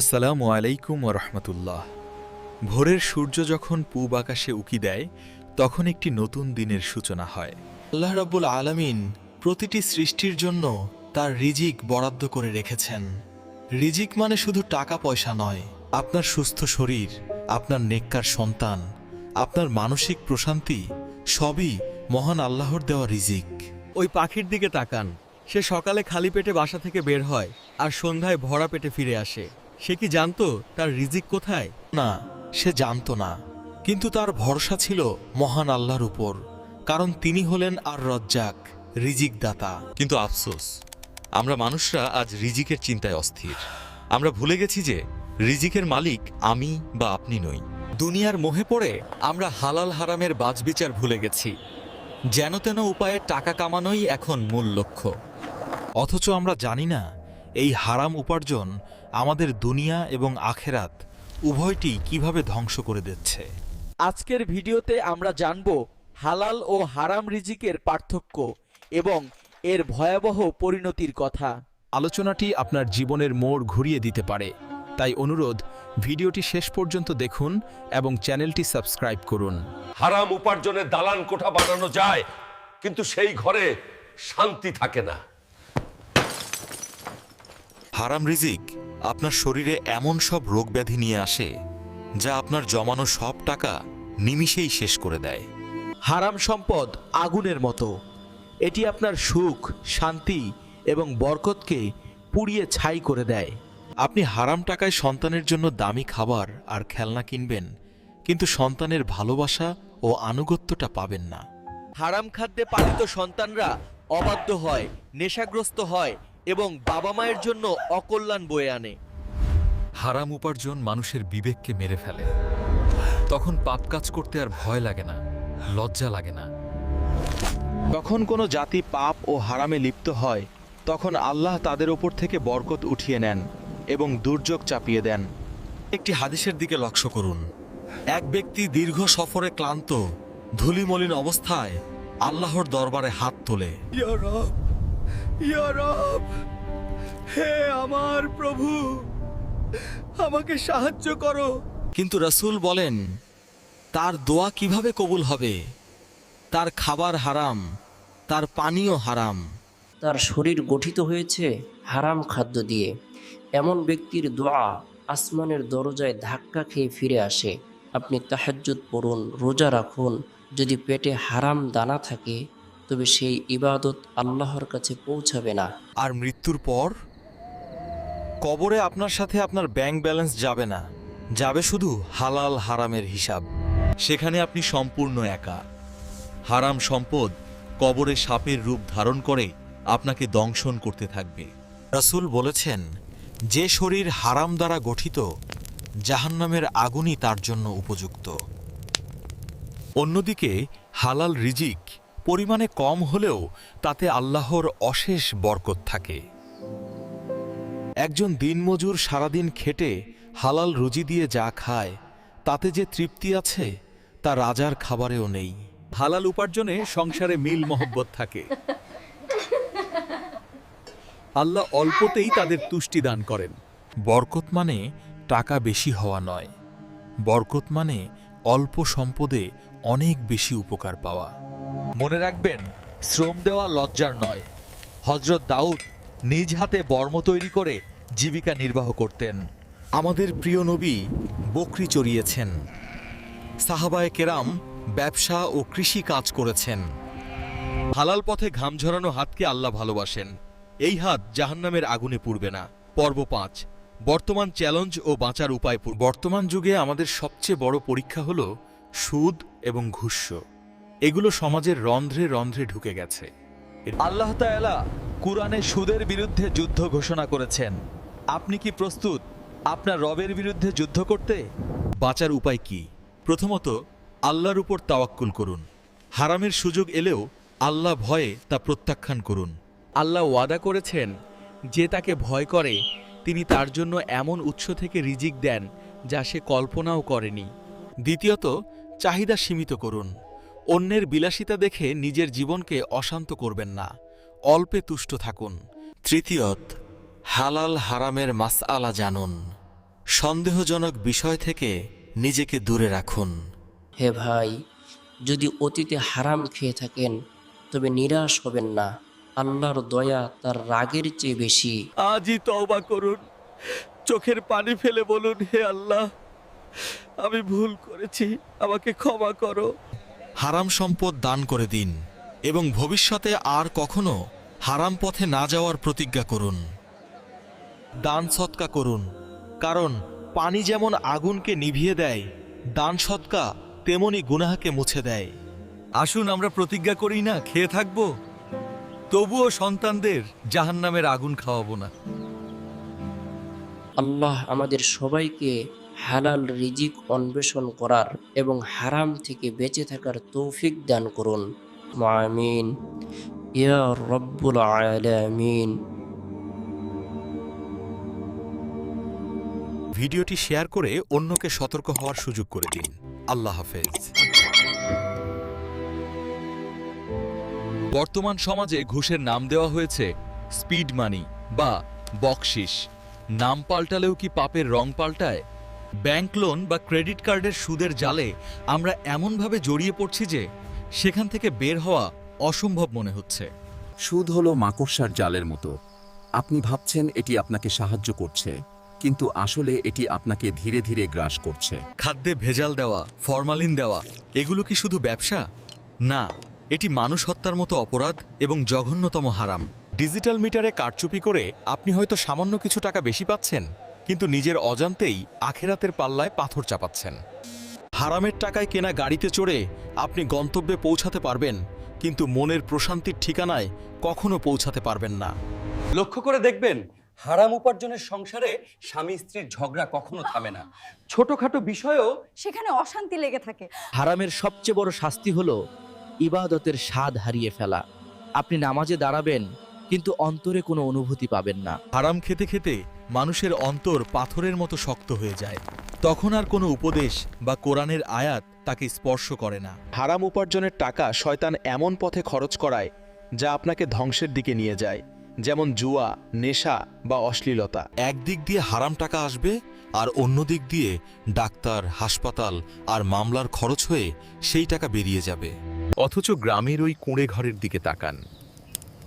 আসসালামু আলাইকুম রহমতুল্লাহ। ভোরের সূর্য যখন পূব আকাশে উকি দেয়, তখন একটি নতুন দিনের সূচনা হয়। আল্লাহ রাব্বুল আলামিন প্রতিটি সৃষ্টির জন্য তার রিজিক বরাদ্দ করে রেখেছেন। রিজিক মানে শুধু টাকা পয়সা নয়, আপনার সুস্থ শরীর, আপনার নেককার সন্তান, আপনার মানসিক প্রশান্তি, সবই মহান আল্লাহর দেওয়া রিজিক। ওই পাখির দিকে তাকান, সে সকালে খালি পেটে বাসা থেকে বের হয় আর সন্ধ্যায় ভরা পেটে ফিরে আসে। সে কি জানতো তার রিজিক কোথায়? না সে জানত না। কিন্তু তার ভরসা ছিল মহান আল্লাহর উপর কারণ তিনি হলেন আর রজ্জাক রিজিক দাতা কিন্তু আফসোস আমরা মানুষরা আজ রিজিকের চিন্তায় অস্থির। আমরা ভুলে গেছি যে রিজিকের মালিক আমি বা আপনি নই। দুনিয়ার মোহে পড়ে আমরা হালাল হারামের বাজবিচার ভুলে গেছি যেন তেন উপায়ে টাকা কামানোই এখন মূল লক্ষ্য। অথচ আমরা জানি না এই হারাম উপার্জন আমাদের দুনিয়া এবং আখেরাত উভয়টি কীভাবে ধ্বংস করে দিচ্ছে? আজকের ভিডিওতে আমরা জানব হালাল ও হারাম রিজিকের পার্থক্য এবং এর ভয়াবহ পরিণতির কথা। আলোচনাটি আপনার জীবনের মোড় ঘুরিয়ে দিতে পারে। তাই অনুরোধ ভিডিওটি শেষ পর্যন্ত দেখুন এবং চ্যানেলটি সাবস্ক্রাইব করুন। হারাম উপার্জনের দালান কোঠা বানানো যায় কিন্তু সেই ঘরে শান্তি থাকে না। হারাম রিজিক আপনার শরীরে এমন সব রোগ ব্যাধি নিয়ে আসে, যা আপনার জমানো সব টাকা নিমিষেই শেষ করে দেয়। হারাম সম্পদ আগুনের মতো। এটি আপনার সুখ, শান্তি এবং বরকতকে পুড়িয়ে ছাই করে দেয়। আপনি হারাম টাকায় সন্তানের জন্য দামি খাবার আর খেলনা কিনবেন, কিন্তু সন্তানের ভালোবাসা ও আনুগত্যটা পাবেন না। হারাম খাদ্যে পালিত সন্তানরা অবাধ্য হয়, নেশাগ্রস্ত হয় এবং বাবা মায়ের জন্য অকল্যাণ বয়ে আনে। হারাম উপার্জন মানুষের বিবেককে মেরে ফেলে। তখন পাপ কাজ করতে আর ভয় লাগে না লজ্জা লাগে না। যখন কোনো জাতি পাপ ও হারামে লিপ্ত হয় তখন আল্লাহ তাদের ওপর থেকে বরকত উঠিয়ে নেন এবং দুর্যোগ চাপিয়ে দেন। একটি হাদিসের দিকে লক্ষ্য করুন। এক ব্যক্তি দীর্ঘ সফরে ক্লান্ত ধুলিমলিন অবস্থায় আল্লাহর দরবারে হাত তোলে। হে আমার প্রভু আমাকে সাহায্য করো। কিন্তু রসুল বলেন তার দোয়া কীভাবে কবুল হবে? তার খাবার হারাম তার পানীয় হারাম। তার শরীর গঠিত হয়েছে হারাম খাদ্য দিয়ে। এমন ব্যক্তির দোয়া আসমানের দরজায় ধাক্কা খেয়ে ফিরে আসে। আপনি তাহাজ্জুদ পড়ুন রোজা রাখুন। যদি পেটে হারাম দানা থাকে তবে সেই ইবাদত আল্লাহর কাছে পৌঁছাবে না। আর মৃত্যুর পর কবরে আপনার সাথে আপনার ব্যাংক ব্যালেন্স যাবে না। যাবে শুধু হালাল হারামের হিসাব। সেখানে আপনি সম্পূর্ণ একা। হারাম সম্পদ কবরে সাপের রূপ ধারণ করে আপনাকে দংশন করতে থাকবে। রসুল বলেছেন, যে শরীর হারাম দ্বারা গঠিত, জাহান্নামের আগুনই তার জন্য উপযুক্ত। অন্যদিকে হালাল রিজিক পরিমাণে কম হলেও তাতে আল্লাহর অশেষ বরকত থাকে। একজন দিনমজুর সারাদিন খেটে হালাল রুজি দিয়ে যা খায়, তাতে যে তৃপ্তি আছে, তা রাজার খাবারেও নেই। হালাল উপার্জনে সংসারে মিল মহব্বত থাকে। আল্লাহ অল্পতেই তাদের তুষ্টি দান করেন। বরকত মানে টাকা বেশি হওয়া নয়। বরকত মানে অল্প সম্পদে অনেক বেশি উপকার পাওয়া। মনে রাখবেন শ্রম দেওয়া লজ্জার নয়। হজরত দাউদ নিজ হাতে বর্ম তৈরি করে জীবিকা নির্বাহ করতেন। আমাদের প্রিয় নবী বকরি চড়িয়েছেন। সাহাবায়ে কেরাম ব্যবসা ও কৃষি কাজ করেছেন। হালাল পথে ঘাম ঝরানো হাতকে আল্লাহ ভালোবাসেন। এই হাত জাহান্নামের আগুনে পুড়বে না। পর্ব পাঁচ বর্তমান চ্যালেঞ্জ ও বাঁচার উপায় বর্তমান যুগে আমাদের সবচেয়ে বড় পরীক্ষা হল সুদ এবং ঘুষ। এগুলো সমাজের রন্ধ্রে রন্ধ্রে ঢুকে গেছে। আল্লাহ তাআলা কুরআনে সুদের বিরুদ্ধে যুদ্ধ ঘোষণা করেছেন। আপনি কি প্রস্তুত আপনার রবের বিরুদ্ধে যুদ্ধ করতে? বাঁচার উপায় কি? প্রথমত আল্লাহর উপর তাওয়াক্কুল করুন। হারামের সুযোগ এলেও আল্লাহ ভয়ে তা প্রত্যাখ্যান করুন। আল্লাহ ওয়াদা করেছেন যে তাকে ভয় করে তিনি তার জন্য এমন উৎস থেকে রিজিক দেন যা সে কল্পনাও করেনি। দ্বিতীয়ত চাহিদা সীমিত করুন। অন্যের বিলাসিতা দেখে নিজের জীবনকে অশান্ত করবেন না। অল্পে তুষ্ট থাকুন। তৃতীয়ত হালাল হারামের মাসআলা জানুন। সন্দেহজনক বিষয় থেকে নিজেকে দূরে রাখুন। হে ভাই যদি অতীতে হারাম খেয়ে থাকেন তবে নিরাশ হবেন না। আল্লাহর দয়া তার রাগের চেয়ে বেশি। আজই তওবা করুন। চোখের পানি ফেলে বলুন হে আল্লাহ আমি ভুল করেছি আমাকে ক্ষমা করো। হারাম সম্পদ দান করে দিন এবং ভবিষ্যতে আর কখনো হারাম পথে না যাওয়ার প্রতিজ্ঞা করুন। দান সৎকা করুন, কারণ পানি যেমন আগুনকে নিভিয়ে দেয়, দান সৎকা তেমনি গুনাহাকে মুছে দেয়। আসুন আমরা প্রতিজ্ঞা করি না, খেয়ে থাকব। তবুও সন্তানদের জাহান্নামের আগুন খাওয়াবো না। আল্লাহ আমাদের সবাইকে হালাল রিজিক অন্বেষণ করার এবং হারাম থেকে বেঁচে থাকার তৌফিক দান করুন। আমিন। ইয়া রব্বুল আলামিন। ভিডিওটি শেয়ার করে অন্যকে সতর্ক হওয়ার সুযোগ করে দিন। আল্লাহ হাফেজ। বর্তমান সমাজে ঘুষের নাম দেওয়া হয়েছে স্পিড মানি বা বকশিস। নাম পাল্টালেও কি পাপের রং পাল্টায়? ব্যাংক লোন বা ক্রেডিট কার্ডের সুদের জালে আমরা এমনভাবে জড়িয়ে পড়ছি যে সেখান থেকে বের হওয়া অসম্ভব মনে হচ্ছে। সুদ হলো মাকড়সার জালের মতো। আপনি ভাবছেন এটি আপনাকে সাহায্য করছে কিন্তু আসলে এটি আপনাকে ধীরে ধীরে গ্রাস করছে। খাদ্যে ভেজাল দেওয়া ফরমালিন দেওয়া এগুলো কি শুধু ব্যবসা? না এটি মানুষ হত্যার মতো অপরাধ এবং জঘন্যতম হারাম। ডিজিটাল মিটারে কারচুপি করে আপনি হয়তো সামান্য কিছু টাকা বেশি পাচ্ছেন। কিন্তু নিজের অজান্তেই আখেরাতের পাল্লায় পাথর চাপাচ্ছেন। হারামের টাকায় কেনা গাড়িতে চড়ে আপনি গন্তব্যে পৌঁছাতে পারবেন কিন্তু মনের প্রশান্তির ঠিকানায় কখনো পৌঁছাতে পারবেন না। লক্ষ্য করে দেখবেন হারাম উপার্জনের সংসারে স্বামী স্ত্রীর ঝগড়া কখনো থামে না। ছোটখাটো বিষয়েও সেখানে অশান্তি লেগে থাকে। হারামের সবচেয়ে বড় শাস্তি হলো ইবাদতের স্বাদ হারিয়ে ফেলা। আপনি নামাজে দাঁড়াবেন কিন্তু অন্তরে কোনো অনুভূতি পাবেন না। হারাম খেতে খেতে মানুষের অন্তর পাথরের মতো শক্ত হয়ে যায়। তখন আর কোনো উপদেশ বা কোরআনের আয়াত তাকে স্পর্শ করে না। হারাম উপার্জনের টাকা শয়তান এমন পথে খরচ করায় যা আপনাকে ধ্বংসের দিকে নিয়ে যায় যেমন জুয়া নেশা বা অশ্লীলতা। একদিক দিয়ে হারাম টাকা আসবে আর অন্য দিক দিয়ে ডাক্তার হাসপাতাল আর মামলার খরচ হয়ে সেই টাকা বেরিয়ে যাবে। অথচ গ্রামের ওই কুঁড়ে ঘরের দিকে তাকান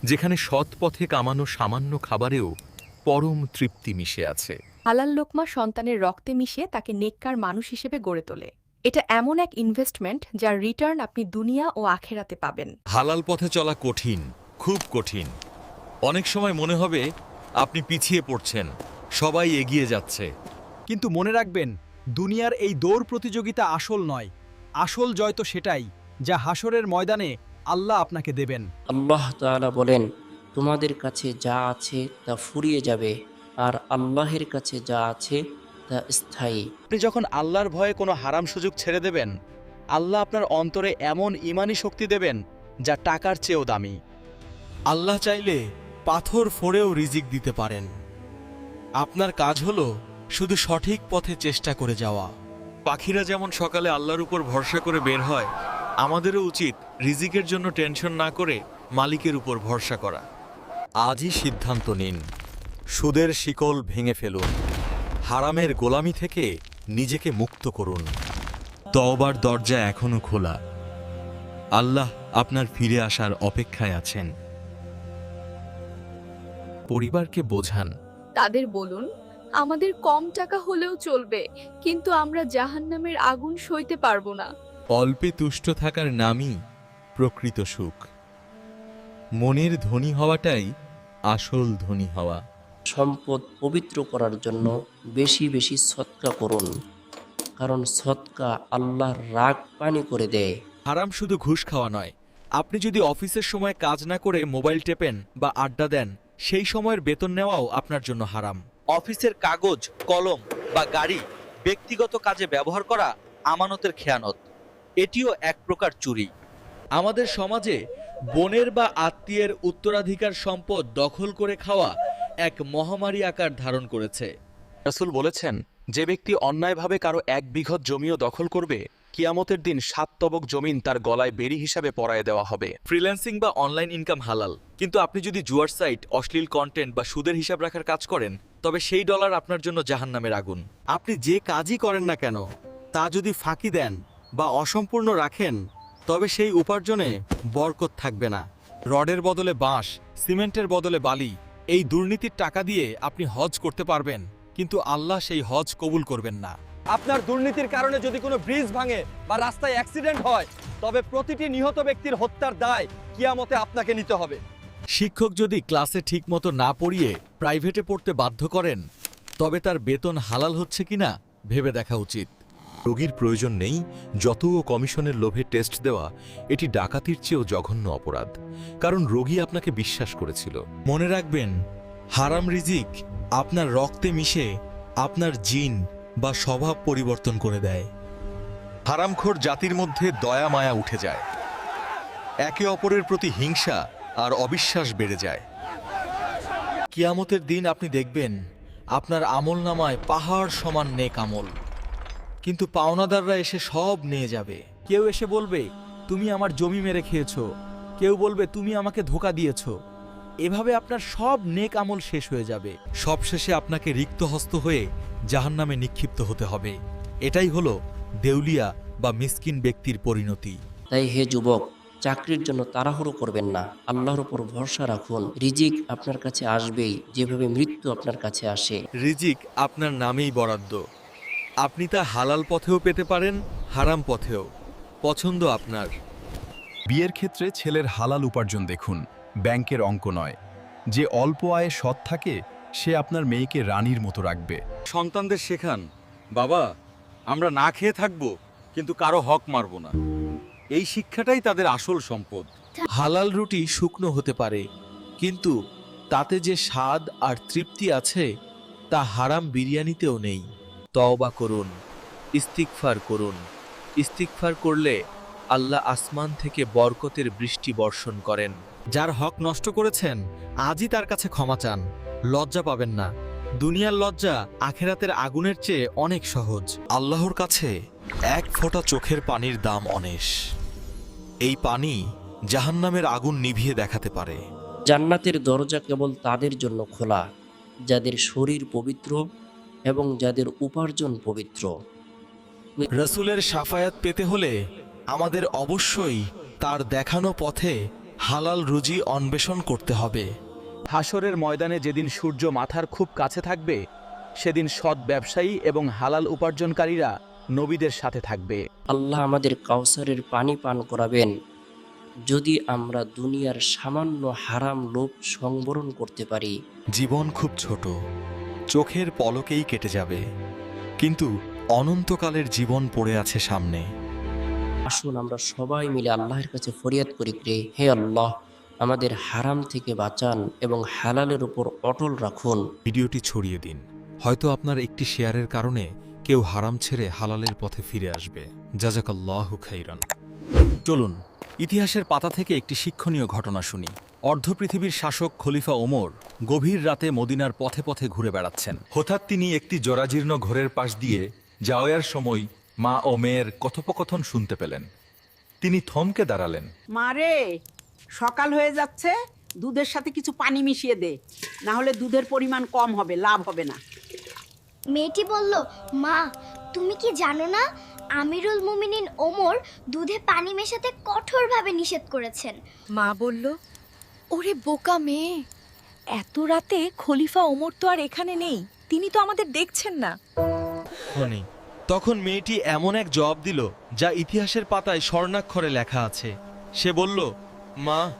যেখানে সৎ পথে কামানো সামান্য খাবারেও পরম তৃপ্তি মিশে আছে। হালাল লোকমা সন্তানের রক্তে মিশিয়ে তাকে নেককার মানুষ হিসেবে গড়ে তোলে। এটা এমন এক ইনভেস্টমেন্ট যার রিটার্ন আপনি দুনিয়া ও আখেরাতে পাবেন। হালাল পথে চলা কঠিন খুব কঠিন। অনেক সময় মনে হবে আপনি পিছিয়ে পড়ছেন সবাই এগিয়ে যাচ্ছে। কিন্তু মনে রাখবেন দুনিয়ার এই দৌড় প্রতিযোগিতা আসল নয়। আসল জয় তো সেটাই যা হাসরের ময়দানে আল্লাহ আপনাকে দেবেন। আল্লাহ তাআলা বলেন তোমাদের কাছে যা আছে তা ফুরিয়ে যাবে আর আল্লাহের কাছে যা আছে তা স্থায়ী। আপনি যখন আল্লাহর ভয়ে কোনো হারাম সুযোগ ছেড়ে দেবেন আল্লাহ আপনার অন্তরে এমন ইমানি শক্তি দেবেন যা টাকার চেয়েও দামি। আল্লাহ চাইলে পাথর ফোড়েও রিজিক দিতে পারেন। আপনার কাজ হলো শুধু সঠিক পথে চেষ্টা করে যাওয়া। পাখিরা যেমন সকালে আল্লাহর উপর ভরসা করে বের হয় আমাদেরও উচিত রিজিকের জন্য টেনশন না করে মালিকের উপর ভরসা করা। আজই সিদ্ধান্ত নিন। সুদের শিকল ভেঙে ফেলুন। হারামের গোলামি থেকে নিজেকে মুক্ত করুন। তওবার দরজা এখনও খোলা। আল্লাহ আপনার ফিরে আসার অপেক্ষায় আছেন। পরিবারকে বোঝান। তাদের বলুন আমাদের কম টাকা হলেও চলবে কিন্তু আমরা জাহান্নামের আগুন সইতে পারব না। অল্পে তুষ্ট থাকার নামই প্রকৃত সুখ। মনের ধনী হওয়াটাই আসল ধনী হওয়া। সম্পদ পবিত্র করার জন্য বেশি বেশি সৎকা করুন কারণ সৎকা আল্লাহর রাগ পানি করে দেয়। হারাম শুধু ঘুষ খাওয়া নয় আপনি যদি অফিসের সময় কাজ না করে মোবাইল টেপেন বা আড্ডা দেন সেই সময়ের বেতন নেওয়াও আপনার জন্য হারাম। অফিসের কাগজ কলম বা গাড়ি ব্যক্তিগত কাজে ব্যবহার করা আমানতের খেয়ানত। এটিও এক প্রকার চুরি। আমাদের সমাজে বোনের বা আত্মীয়ের উত্তরাধিকার সম্পদ দখল করে খাওয়া এক মহামারী আকার ধারণ করেছে। রাসুল বলেছেন যে ব্যক্তি অন্যায়ভাবে কারও এক বিঘত জমিও দখল করবে কিয়ামতের দিন সাত তবক জমিন তার গলায় বেরি হিসাবে পরায় দেওয়া হবে। ফ্রিল্যান্সিং বা অনলাইন ইনকাম হালাল। কিন্তু আপনি যদি জুয়ার সাইট অশ্লীল কন্টেন্ট বা সুদের হিসাব রাখার কাজ করেন তবে সেই ডলার আপনার জন্য জাহান্নামের আগুন। আপনি যে কাজই করেন না কেন তা যদি ফাঁকি দেন বা অসম্পূর্ণ রাখেন তবে সেই উপার্জনে বরকত থাকবে না। রডের বদলে বাঁশ সিমেন্টের বদলে বালি এই দুর্নীতির টাকা দিয়ে আপনি হজ করতে পারবেন কিন্তু আল্লাহ সেই হজ কবুল করবেন না। আপনার দুর্নীতির কারণে যদি কোনো ব্রিজ ভাঙে বা রাস্তায় অ্যাক্সিডেন্ট হয় তবে প্রতিটি নিহত ব্যক্তির হত্যার দায় কিয়ামতে আপনাকে নিতে হবে। শিক্ষক যদি ক্লাসে ঠিকমতো না পড়িয়ে প্রাইভেটে পড়তে বাধ্য করেন তবে তার বেতন হালাল হচ্ছে কিনা ভেবে দেখা উচিত। রোগীর প্রয়োজন নেই, যত ও কমিশনের লোভে টেস্ট দেওয়া, এটি ডাকাতির চেয়েও জঘন্য অপরাধ। কারণ রোগী আপনাকে বিশ্বাস করেছিল। মনে রাখবেন, হারাম রিজিক আপনার রক্তে মিশে আপনার জিন বা স্বভাব পরিবর্তন করে দেয়। হারামখোর জাতির মধ্যে দয়া মায়া উঠে যায়। একে অপরের প্রতি হিংসা আর অবিশ্বাস বেড়ে যায়। কিয়ামতের দিন আপনি দেখবেন, আপনার আমল নামায় পাহাড় সমান নেক আমল। কিন্তু পাওনাদাররা এসে সব নিয়ে যাবে। কেউ এসে বলবে তুমি আমার জমি মেরে খেয়েছো। কেউ বলবে তুমি আমাকে ধোকা দিয়েছ। এভাবে আপনার সব নেক আমল শেষ হয়ে যাবে। সবশেষে আপনাকে রিক্ত হস্ত হয়ে জাহান্নামে নিক্ষিপ্ত হতে হবে। এটাই হলো দেউলিয়া বা মিসকিন ব্যক্তির পরিণতি। তাই হে যুবক চাকরির জন্য তাড়াহুড়ো করবেন না। আল্লাহর উপর ভরসা রাখুন। রিজিক আপনার কাছে আসবেই যেভাবে মৃত্যু আপনার কাছে আসে। রিজিক আপনার নামেই বরাদ্দ। আপনি তা হালাল পথেও পেতে পারেন হারাম পথেও। পছন্দ আপনার। বিয়ের ক্ষেত্রে ছেলের হালাল উপার্জন দেখুন ব্যাংকের অঙ্ক নয়। যে অল্প আয়ে সৎ থাকে সে আপনার মেয়েকে রানীর মতো রাখবে। সন্তানদের শেখান বাবা আমরা না খেয়ে থাকব কিন্তু কারও হক মারব না। এই শিক্ষাটাই তাদের আসল সম্পদ। হালাল রুটি শুকনো হতে পারে কিন্তু তাতে যে স্বাদ আর তৃপ্তি আছে তা হারাম বিরিয়ানিতেও নেই। তওবা করুন ইস্তিকফার করুন। ইস্তিকফার করলে আল্লাহ আসমান থেকে বরকতের বৃষ্টি বর্ষণ করেন। যার হক নষ্ট করেছেন আজই তার কাছে ক্ষমা চান। লজ্জা পাবেন না। দুনিয়ার লজ্জা আখেরাতের আগুনের চেয়ে অনেক সহজ। আল্লাহর কাছে এক ফোঁটা চোখের পানির দাম অনেশ। এই পানি জাহান্নামের আগুন নিভিয়ে দেখাতে পারে। জান্নাতের দরজা কেবল তাদের জন্য খোলা যাদের শরীর পবিত্র এবং যাদের উপার্জন পবিত্র। রসুলের সাফায়াত পেতে হলে আমাদের অবশ্যই তার দেখানো পথে হালাল রুজি অন্বেষণ করতে হবে। হাসরের ময়দানে যেদিন সূর্য মাথার খুব কাছে থাকবে সেদিন সৎ ব্যবসায়ী এবং হালাল উপার্জনকারীরা নবীদের সাথে থাকবে। আল্লাহ আমাদের কাউসারের পানি পান করাবেন। যদি আমরা দুনিয়ার সামান্য হারাম লোভ সংবরণ করতে পারি। জীবন খুব ছোট। চোখের পলকেই কেটে যাবে। কিন্তু অনন্তকালের জীবন পড়ে আছে সামনে। আসুন আমরা সবাই মিলে আল্লাহর কাছে ফরিয়াদ করি রে হে আল্লাহ আমাদের হারাম থেকে বাঁচান এবং হালালের উপর অটল রাখুন। ভিডিওটি ছড়িয়ে দিন। হয়তো আপনার একটি শেয়ারের কারণে কেউ হারাম ছেড়ে হালালের পথে ফিরে আসবে। জাজাকাল্লাহু খাইরান। চলুন ইতিহাসের পাতা থেকে একটি শিক্ষণীয় ঘটনা শুনি। অর্ধ পৃথিবীর শাসক খলিফা ওমর গভীর রাতে মদিনার পথে পথে ঘুরে বেড়াচ্ছেন। হঠাৎ তিনি একটি জরাজীর্ণ ঘরের পাশ দিয়ে যাওয়ার সময় মা ও মেয়ের কথোপকথন শুনতে পেলেন। তিনি থমকে দাঁড়ালেন। মারে সকাল হয়ে যাচ্ছে দুধের সাথে কিছু পানি মিশিয়ে দে। না হলে দুধের পরিমাণ কম হবে লাভ হবে না। মেয়েটি বলল মা তুমি কি জানো না আমিরুল মুমিনিন ওমর দুধে পানি মেশাতে কঠোরভাবে নিষেধ করেছেন। মা বলল ওরে বোকা মেয়ে এত রাতে খলিফা ওমর তো আর এখানে নেই তিনি তো আমাদের দেখছেন না। তখন মেয়েটি এমন এক জবাব দিল যা ইতিহাসের পাতায় স্বর্ণাক্ষরে লেখা আছে। সে বলল মা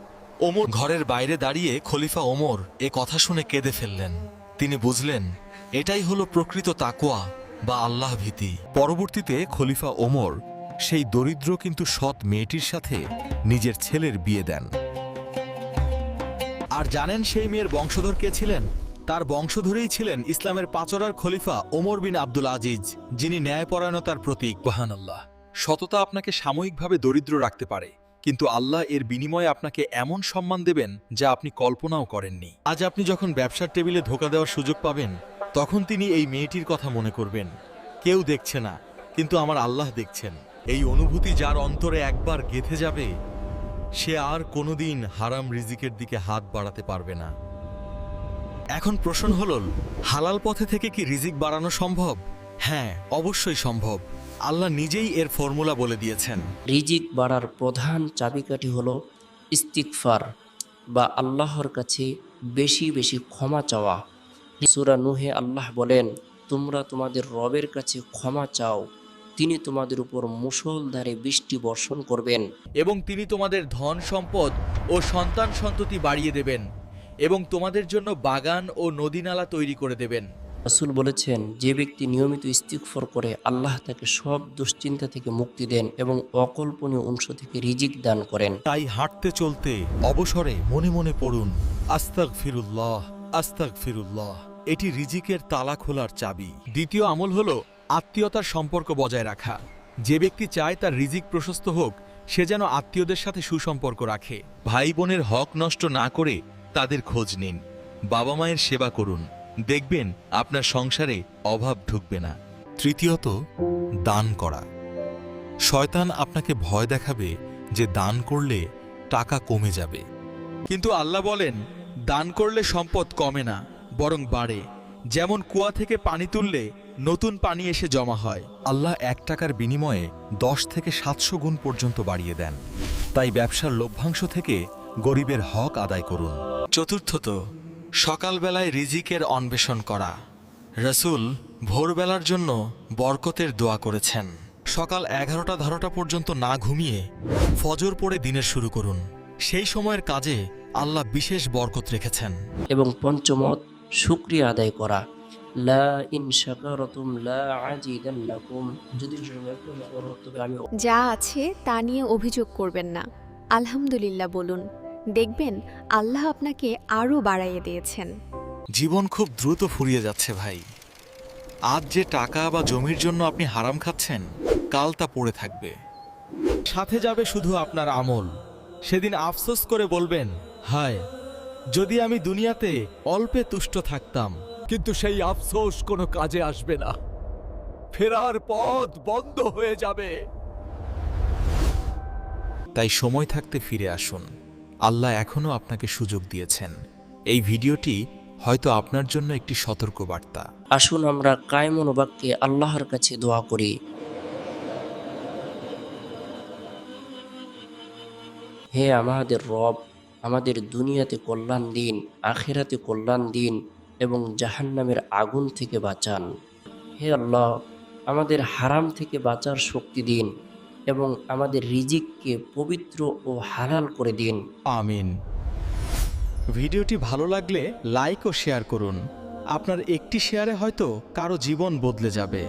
ওমর ঘরের বাইরে দাঁড়িয়ে খলিফা ওমর এ কথা শুনে কেঁদে ফেললেন। তিনি বুঝলেন এটাই হলো প্রকৃত তাকোয়া বা আল্লাহ ভীতি। পরবর্তীতে খলিফা ওমর সেই দরিদ্র কিন্তু সৎ মেয়েটির সাথে নিজের ছেলের বিয়ে দেন। আর জানেন সেই মেয়ের বংশধর কে ছিলেন? তার বংশধরেই ছিলেন ইসলামের পাচরার খলিফা ওমর বিন আব্দুল আজিজ যিনি ন্যায়পরায়ণতার প্রতীক। বাহান আল্লাহ সততা আপনাকে সাময়িকভাবে দরিদ্র রাখতে পারে কিন্তু আল্লাহ এর বিনিময়ে আপনাকে এমন সম্মান দেবেন যা আপনি কল্পনাও করেননি। আজ আপনি যখন ব্যবসার টেবিলে ধোকা দেওয়ার সুযোগ পাবেন তখন তিনি এই মেয়েটির কথা মনে করবেন। কেউ দেখছে না, কিন্তু আমার আল্লাহ দেখছেন। এই অনুভূতি যার অন্তরে একবার গেথে যাবে, সে আর কোনোদিন হারাম রিজিকের দিকে হাত বাড়াতে পারবে না। এখন প্রশ্ন হল, হালাল পথে থেকে কি রিজিক বাড়ানো সম্ভব? হ্যাঁ অবশ্যই সম্ভব। আল্লাহ নিজেই এর ফর্মুলা বলে দিয়েছেন। রিজিক বাড়ার প্রধান চাবিকাঠি হল ইস্তিকফার বা আল্লাহর কাছে বেশি বেশি ক্ষমা চাওয়া। সুরা নুহে আল্লাহ বলেন তোমরা তোমাদের রবের কাছে ক্ষমা চাও। তিনি তোমাদের উপর মুষলধারে বৃষ্টি বর্ষণ করবেন। এবং তিনি তোমাদের ধন সম্পদ ও সন্তান সন্ততি বাড়িয়ে দেবেন এবং তোমাদের জন্য বাগান ও নদীনালা তৈরি করে দেবেন। রাসূল বলেছেন যে ব্যক্তি নিয়মিত ইস্তিকফর করে আল্লাহ তাকে সব দুশ্চিন্তা থেকে মুক্তি দেন এবং অকল্পনীয় অংশ থেকে রিজিক দান করেন। তাই হাঁটতে চলতে অবসরে মনে মনে পড়ুন আস্তাক ফিরুল্লাহ আস্তাক ফিরুল্লাহ এটি রিজিকের তালা খোলার চাবি। দ্বিতীয় আমল হল আত্মীয়তার সম্পর্ক বজায় রাখা। যে ব্যক্তি চায় তার রিজিক প্রশস্ত হোক, সে যেন আত্মীয়দের সাথে সুসম্পর্ক রাখে। ভাই বোনের হক নষ্ট না করে তাদের খোঁজ নিন। বাবা মায়ের সেবা করুন। দেখবেন আপনার সংসারে অভাব ঢুকবে না। তৃতীয়ত, দান করা। শয়তান আপনাকে ভয় দেখাবে যে দান করলে টাকা কমে যাবে। কিন্তু আল্লাহ বলেন দান করলে সম্পদ কমে না বরং বাড়ে। যেমন কুয়া থেকে পানি তুললে নতুন পানি এসে জমা হয়। আল্লাহ এক টাকার বিনিময়ে দশ থেকে সাতশো গুণ পর্যন্ত বাড়িয়ে দেন। তাই ব্যবসার লভ্যাংশ থেকে গরিবের হক আদায় করুন। চতুর্থত সকালবেলায় রিজিকের অন্বেষণ করা। রসুল ভোরবেলার জন্য বরকতের দোয়া করেছেন। সকাল এগারোটা ধারোটা পর্যন্ত না ঘুমিয়ে ফজর পড়ে দিনের শুরু করুন। সেই সময়ের কাজে আল্লাহ বিশেষ বরকত রেখেছেন। এবং পঞ্চমত শুক্রিয়া আদায় করা। লা ইন শাকারতুম লা আজিদান্নাকুম যদি তবে আমি যা আছে তা নিয়ে অভিযোগ করবেন না। আলহামদুলিল্লাহ বলুন। দেখবেন আল্লাহ আপনাকে আরও বাড়াইয়ে দিয়েছেন। জীবন খুব দ্রুত ফুরিয়ে যাচ্ছে ভাই। আজ যে টাকা বা জমির জন্য আপনি হারাম খাচ্ছেন কাল তা পড়ে থাকবে। সাথে যাবে শুধু আপনার আমল। সেদিন আফসোস করে বলবেন হায় যদি আমি দুনিয়াতে অল্পে তুষ্ট থাকতাম কিন্তু সেই আফসোস কোনো কাজে আসবে না। ফেরার পথ বন্ধ হয়ে যাবে। তাই সময় থাকতে ফিরে আসুন। আল্লাহ এখনও আপনাকে সুযোগ দিয়েছেন। এই ভিডিওটি হয়তো আপনার জন্য একটি সতর্ক বার্তা আসুন আমরা কায়মন বাক্যে আল্লাহর কাছে দোয়া করি। হে আমাদের রব আমাদের দুনিয়াতে কল্যাণ দিন, আখেরাতে কল্যাণ দিন এবং জাহান্নামের আগুন থেকে বাঁচান। হে আল্লাহ, আমাদের হারাম থেকে বাঁচার শক্তি দিন এবং আমাদের রিজিককে পবিত্র ও হালাল করে দিন। আমিন। ভিডিওটি ভালো লাগলে লাইক ও শেয়ার করুন। আপনার একটি শেয়ারে হয়তো কারও জীবন বদলে যাবে।